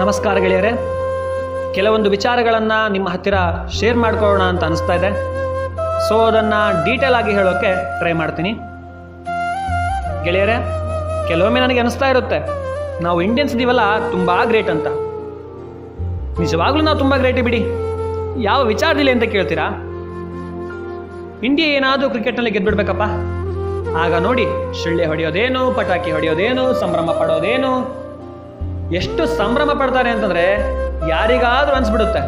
ನಮಸ್ಕಾರ ಗೆಳೆಯರೆ. ಕೆಲವೊಂದು ವಿಚಾರಗಳನ್ನು ನಿಮ್ಮ ಹತ್ತಿರ ಶೇರ್ ಮಾಡ್ಕೊಳ್ಳೋಣ ಅಂತ ಅನಿಸ್ತಾ ಇದೆ. ಸೊ ಅದನ್ನು ಡೀಟೇಲ್ ಆಗಿ ಹೇಳೋಕ್ಕೆ ಟ್ರೈ ಮಾಡ್ತೀನಿ. ಗೆಳೆಯರೆ, ಕೆಲವೊಮ್ಮೆ ನನಗೆ ಅನಿಸ್ತಾ ಇರುತ್ತೆ, ನಾವು ಇಂಡಿಯನ್ಸ್ ಇದೀವಲ್ಲ, ತುಂಬ ಗ್ರೇಟ್ ಅಂತ. ನಿಜವಾಗ್ಲೂ ನಾವು ತುಂಬ ಗ್ರೇಟ್ ಬಿಡಿ. ಯಾವ ವಿಚಾರದಲ್ಲಿ ಅಂತ ಕೇಳ್ತೀರಾ? ಇಂಡಿಯಾ ಏನಾದರೂ ಕ್ರಿಕೆಟ್ನಲ್ಲಿ ಗೆದ್ಬಿಡ್ಬೇಕಪ್ಪ. ಆಗ ನೋಡಿ, ಶಿಳ್ಳೆ ಹೊಡೆಯೋದೇನು, ಪಟಾಕಿ ಹೊಡೆಯೋದೇನು, ಸಂಭ್ರಮ ಪಡೋದೇನು ಎಷ್ಟು ಸಂಭ್ರಮ ಪಡ್ತಾರೆ ಅಂತಂದ್ರೆ ಯಾರಿಗಾದ್ರೂ ಅನ್ಸ್ಬಿಡುತ್ತೆ.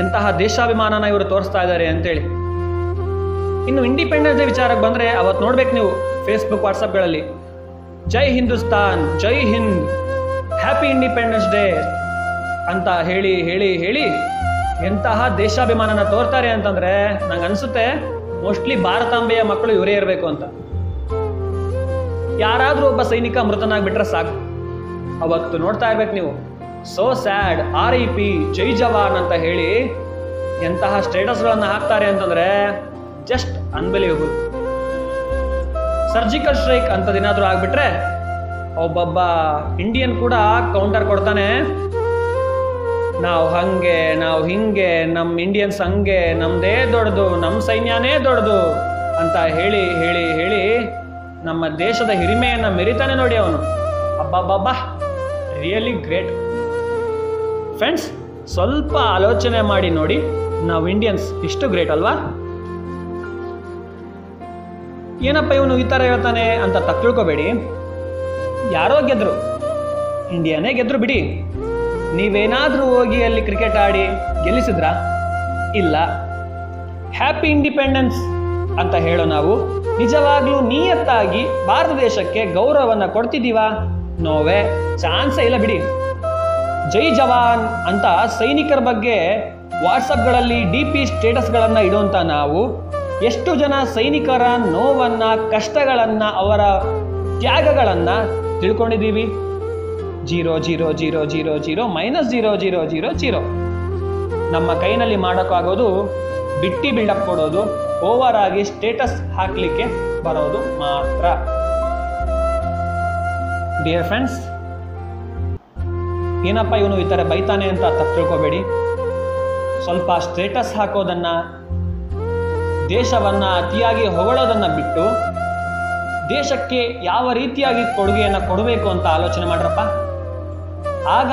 ಎಂತಹ ದೇಶಾಭಿಮಾನನ ಇವರು ತೋರಿಸ್ತಾ ಇದ್ದಾರೆ ಅಂತೇಳಿ. ಇನ್ನು ಇಂಡಿಪೆಂಡೆನ್ಸ್ ಡೇ ವಿಚಾರಕ್ಕೆ ಬಂದ್ರೆ ಅವತ್ತು ನೋಡ್ಬೇಕು ನೀವು ಫೇಸ್ಬುಕ್ ವಾಟ್ಸಪ್ಗಳಲ್ಲಿ ಜೈ ಹಿಂದೂಸ್ತಾನ್, ಜೈ ಹಿಂದ್ ಹ್ಯಾಪಿ ಇಂಡಿಪೆಂಡೆನ್ಸ್ ಡೇ ಅಂತ ಹೇಳಿ ಹೇಳಿ ಹೇಳಿ ಎಂತಹ ದೇಶಾಭಿಮಾನನ ತೋರ್ತಾರೆ ಅಂತಂದ್ರೆ ನಂಗೆ ಅನ್ಸುತ್ತೆ ಮೋಸ್ಟ್ಲಿ ಭಾರತಾಂಬೆಯ ಮಕ್ಕಳು ಇವರೇ ಇರಬೇಕು ಅಂತ. ಯಾರಾದರೂ ಒಬ್ಬ ಸೈನಿಕ ಮೃತನಾಗ್ಬಿಟ್ರೆ ಸಾಕು. ಅವತ್ತು ನೋಡ್ತಾ ಇರ್ಬೇಕು ನೀವು. So sad R I P ಜೈ ಜವಾನ್ ಅಂತ ಹೇಳಿ ಎಂತಹ ಸ್ಟೇಟಸ್ಗಳನ್ನು ಹಾಕ್ತಾರೆ ಅಂತಂದ್ರೆ ಜಸ್ಟ್ ಅನ್ಬಿಲೀವಬಲ್ ಸರ್ಜಿಕಲ್ ಸ್ಟ್ರೈಕ್ ಅಂತದೇನಾದ್ರೂ ಆಗ್ಬಿಟ್ರೆ ಒಬ್ಬೊಬ್ಬ ಇಂಡಿಯನ್ ಕೂಡ ಕೌಂಟರ್ ಕೊಡ್ತಾನೆ. ನಾವು ಹಂಗೆ, ನಾವು ಹಿಂಗೆ ನಮ್ಮ ಇಂಡಿಯನ್ಸ್ ಹಂಗೆ, ನಮ್ದೇ ದೊಡ್ಡದು ನಮ್ಮ ಸೈನ್ಯನೇ ದೊಡ್ಡದು ಅಂತ ಹೇಳಿ ಹೇಳಿ ಹೇಳಿ ನಮ್ಮ ದೇಶದ ಹಿರಿಮೆಯನ್ನು ಮೆರಿತಾನೆ ನೋಡಿ ಅವನು. ಅಬ್ಬಬ್ಬಬ್ಬಾ. ರಿಯಲಿ ಗ್ರೇಟ್ ಫ್ರೆಂಡ್ಸ್ ಸ್ವಲ್ಪ ಆಲೋಚನೆ ಮಾಡಿ ನೋಡಿ. ನಾವು ಇಂಡಿಯನ್ಸ್ ಇಷ್ಟು ಗ್ರೇಟ್ ಅಲ್ವಾ? ಏನಪ್ಪ ಇವನು ಈ ಥರ ಹೇಳ್ತಾನೆ ಅಂತ ತಿಳ್ಕೊಬೇಡಿ. ಯಾರೋ ಗೆದ್ರು. ಇಂಡಿಯಾನೇ ಗೆದ್ರು ಬಿಡಿ. ನೀವೇನಾದರೂ ಹೋಗಿ ಅಲ್ಲಿ ಕ್ರಿಕೆಟ್ ಆಡಿ ಗೆಲ್ಲಿಸಿದ್ರಾ? ಇಲ್ಲ. ಹ್ಯಾಪಿ ಇಂಡಿಪೆಂಡೆನ್ಸ್ ಅಂತ ಹೇಳೋ ನಾವು ನಿಜವಾಗ್ಲೂ ನಿಯತ್ತಾಗಿ ಭಾರತ ದೇಶಕ್ಕೆ ಗೌರವವನ್ನು ಕೊಡ್ತಿದ್ದೀವಾ? ನೋವೇ? ಚಾನ್ಸೇ ಇಲ್ಲ ಬಿಡಿ. ಜೈ ಜವಾನ್ ಅಂತ ಸೈನಿಕರ ಬಗ್ಗೆ ವಾಟ್ಸಪ್ಗಳಲ್ಲಿ ಡಿ ಪಿ ಸ್ಟೇಟಸ್ಗಳನ್ನು ಇಡುವಂಥ ನಾವು, ಎಷ್ಟು ಜನ ಸೈನಿಕರ ನೋವನ್ನು, ಕಷ್ಟಗಳನ್ನು, ಅವರ ತ್ಯಾಗಗಳನ್ನು ತಿಳ್ಕೊಂಡಿದ್ದೀವಿ? Zero zero zero zero zero, minus zero zero zero zero. ನಮ್ಮ ಕೈನಲ್ಲಿ ಮಾಡೋಕ್ಕಾಗೋದು ಬಿಟ್ಟಿ ಬಿಲ್ಡಪ್ ಕೊಡೋದು, ಓವರ್ ಆಗಿ ಸ್ಟೇಟಸ್ ಹಾಕಲಿಕ್ಕೆ ಬರೋದು ಮಾತ್ರ. ಡಿಯರ್ ಫ್ರೆಂಡ್ಸ್ ಏನಪ್ಪ ಇವನು ಈ ಥರ ಬೈತಾನೆ ಅಂತ ತಪ್ಪು ತಿಳ್ಕೊಬೇಡಿ. ಸ್ವಲ್ಪ ಸ್ಟೇಟಸ್ ಹಾಕೋದನ್ನ, ದೇಶವನ್ನ ಅತಿಯಾಗಿ ಹೊಗಳೋದನ್ನು ಬಿಟ್ಟು, ದೇಶಕ್ಕೆ ಯಾವ ರೀತಿಯಾಗಿ ಕೊಡುಗೆಯನ್ನು ಕೊಡಬೇಕು ಅಂತ ಆಲೋಚನೆ ಮಾಡ್ರಪ್ಪ? ಆಗ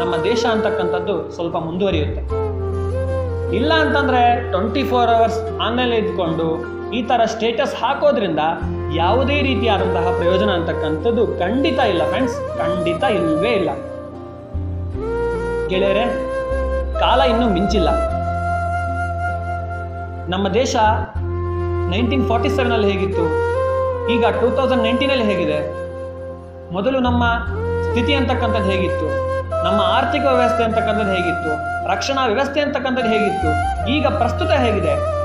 ನಮ್ಮ ದೇಶ ಅಂತಕ್ಕಂಥದ್ದು ಸ್ವಲ್ಪ ಮುಂದುವರಿಯುತ್ತೆ. ಇಲ್ಲ ಅಂತಂದ್ರೆ ಟ್ವೆಂಟಿ ಫೋರ್ ಅವರ್ಸ್ ಆನ್ಲೈನ್ ಇದ್ಕೊಂಡು ಈ ಥರ ಸ್ಟೇಟಸ್ ಹಾಕೋದ್ರಿಂದ ಯಾವುದೇ ರೀತಿಯಾದಂತಹ ಪ್ರಯೋಜನ ಅಂತಕ್ಕಂಥದ್ದು ಖಂಡಿತ ಇಲ್ಲ ಫ್ರೆಂಡ್ಸ್ ಖಂಡಿತ ಇಲ್ಲವೇ ಇಲ್ಲ. ಗೆಳೆಯರೆ, ಕಾಲ ಇನ್ನೂ ಮಿಂಚಿಲ್ಲ. ನಮ್ಮ ದೇಶ ನೈನ್ಟೀನ್ ಫಾರ್ಟಿ ಸೆವೆನಲ್ಲಿ ಹೇಗಿತ್ತು? ಈಗ ಟೂ ತೌಸಂಡ್ ನೈನ್ಟೀನಲ್ಲಿ ಹೇಗಿದೆ? ಮೊದಲು ನಮ್ಮ ಸ್ಥಿತಿ ಅಂತಕ್ಕಂಥದ್ದು ಹೇಗಿತ್ತು? ನಮ್ಮ ಆರ್ಥಿಕ ವ್ಯವಸ್ಥೆ ಅಂತಕ್ಕಂಥದ್ದು ಹೇಗಿತ್ತು? ರಕ್ಷಣಾ ವ್ಯವಸ್ಥೆ ಅಂತಕ್ಕಂಥದ್ದು ಹೇಗಿತ್ತು? ಈಗ ಪ್ರಸ್ತುತ ಹೇಗಿದೆ?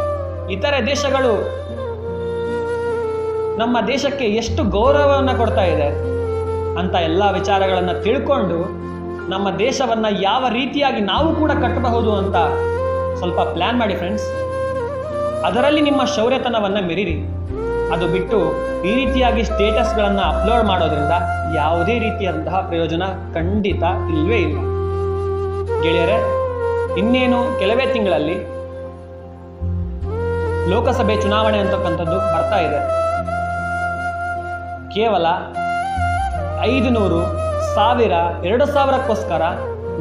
ಇತರೆ ದೇಶಗಳು ನಮ್ಮ ದೇಶಕ್ಕೆ ಎಷ್ಟು ಗೌರವವನ್ನು ಕೊಡ್ತಾ ಇದೆ ಅಂತ ಎಲ್ಲ ವಿಚಾರಗಳನ್ನು ತಿಳ್ಕೊಂಡು ನಮ್ಮ ದೇಶವನ್ನು ಯಾವ ರೀತಿಯಾಗಿ ನಾವು ಕೂಡ ಕಟ್ಟಬಹುದು ಅಂತ ಸ್ವಲ್ಪ ಪ್ಲ್ಯಾನ್ ಮಾಡಿ ಫ್ರೆಂಡ್ಸ್ ಅದರಲ್ಲಿ ನಿಮ್ಮ ಶೌರ್ಯತನವನ್ನು ಮೆರೀರಿ. ಅದು ಬಿಟ್ಟು ಈ ರೀತಿಯಾಗಿ ಸ್ಟೇಟಸ್ಗಳನ್ನು ಅಪ್ಲೋಡ್ ಮಾಡೋದ್ರಿಂದ ಯಾವುದೇ ರೀತಿಯಂತಹ ಪ್ರಯೋಜನ ಖಂಡಿತ ಇಲ್ಲವೇ ಇಲ್ಲ. ಗೆಳೆಯರೆ, ಇನ್ನೇನು ಕೆಲವೇ ತಿಂಗಳಲ್ಲಿ ಲೋಕಸಭೆ ಚುನಾವಣೆ ಅಂತಕ್ಕಂಥದ್ದು ಬರ್ತಾ ಇದೆ. ಕೇವಲ ಐದು ನೂರು ಸಾವಿರ, ಎರಡು ಸಾವಿರಕ್ಕೋಸ್ಕರ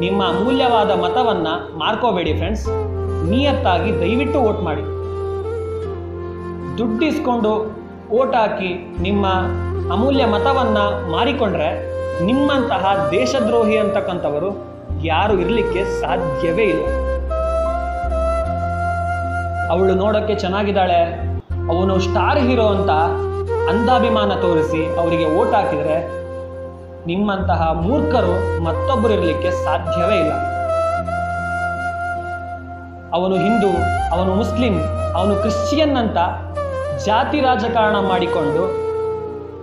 ನಿಮ್ಮ ಅಮೂಲ್ಯವಾದ ಮತವನ್ನು ಮಾರ್ಕೋಬೇಡಿ ಫ್ರೆಂಡ್ಸ್ ನಿಯತ್ತಾಗಿ ದಯವಿಟ್ಟು ವೋಟ್ ಮಾಡಿ. ದುಡ್ಡಿಸ್ಕೊಂಡು ಓಟ್ ಹಾಕಿ ನಿಮ್ಮ ಅಮೂಲ್ಯ ಮತವನ್ನು ಮಾರಿಕೊಂಡ್ರೆ ನಿಮ್ಮಂತಹ ದೇಶದ್ರೋಹಿ ಅಂತಕ್ಕಂಥವರು ಯಾರು ಇರಲಿಕ್ಕೆ ಸಾಧ್ಯವೇ ಇಲ್ಲ. ಅವಳು ನೋಡೋಕ್ಕೆ ಚೆನ್ನಾಗಿದ್ದಾಳೆ. ಅವನು ಸ್ಟಾರ್ ಹೀರೋ ಅಂತ ಅಂಧಾಭಿಮಾನ ತೋರಿಸಿ ಅವರಿಗೆ ಓಟ್ ಹಾಕಿದರೆ ನಿಮ್ಮಂತಹ ಮೂರ್ಖರು ಮತ್ತೊಬ್ಬರು ಇರಲಿಕ್ಕೆ ಸಾಧ್ಯವೇ ಇಲ್ಲ. ಅವನು ಹಿಂದೂ, ಅವನು ಮುಸ್ಲಿಂ, ಅವನು ಕ್ರಿಶ್ಚಿಯನ್ ಅಂತ ಜಾತಿ ರಾಜಕಾರಣ ಮಾಡಿಕೊಂಡು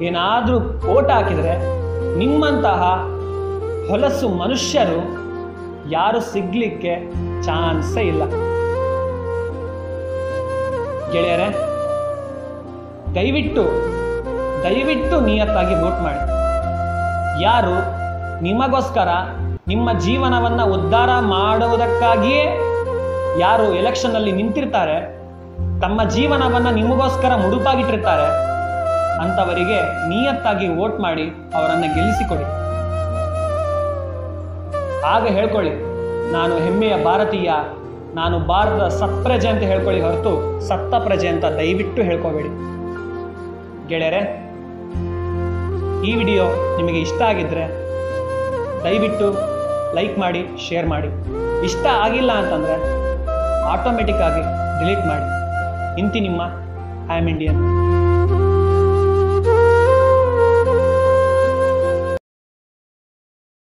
ಏನಾದರೂ ಓಟ್ ಹಾಕಿದರೆ ನಿಮ್ಮಂತಹ ಹೊಲಸು ಮನುಷ್ಯರು ಯಾರು ಸಿಗ್ಲಿಕ್ಕೆ ಚಾನ್ಸೇ ಇಲ್ಲ. ಗೆಳೆಯರೆ, ದಯವಿಟ್ಟು ದಯವಿಟ್ಟು ನಿಯತ್ತಾಗಿ ವೋಟ್ ಮಾಡಿ. ಯಾರು ನಿಮಗೋಸ್ಕರ ನಿಮ್ಮ ಜೀವನವನ್ನು ಉದ್ಧಾರ ಮಾಡುವುದಕ್ಕಾಗಿಯೇ ಯಾರು ಎಲೆಕ್ಷನ್ನಲ್ಲಿ ನಿಂತಿರ್ತಾರೆ, ತಮ್ಮ ಜೀವನವನ್ನು ನಿಮಗೋಸ್ಕರ ಮುಡುಪಾಗಿಟ್ಟಿರ್ತಾರೆ, ಅಂಥವರಿಗೆ ನಿಯತ್ತಾಗಿ ವೋಟ್ ಮಾಡಿ ಅವರನ್ನು ಗೆಲ್ಲಿಸಿಕೊಡಿ. ಆಗ ಹೇಳ್ಕೊಳ್ಳಿ, ನಾನು ಹೆಮ್ಮೆಯ ಭಾರತೀಯ ನಾನು ಭಾರತದ ಸತ್ಪ್ರಜೆ ಅಂತ ಹೇಳ್ಕೊಳ್ಳಿ ಹೊರತು ಸತ್ತ ಪ್ರಜೆ ಅಂತ ದಯವಿಟ್ಟು ಹೇಳ್ಕೊಬೇಡಿ. ಗೆಳೆಯರೆ, ಈ ವಿಡಿಯೋ ನಿಮಗೆ ಇಷ್ಟ ಆಗಿದ್ರೆ ದಯವಿಟ್ಟು ಲೈಕ್ ಮಾಡಿ, ಶೇರ್ ಮಾಡಿ. ಇಷ್ಟ ಆಗಿಲ್ಲ ಅಂತಂದರೆ ಆಟೋಮೆಟಿಕ್ ಆಗಿ ಡಿಲೀಟ್ ಮಾಡಿ. ಇಂತಿ ನಿಮ್ಮ ಐ ಆಮ್ ಇಂಡಿಯನ್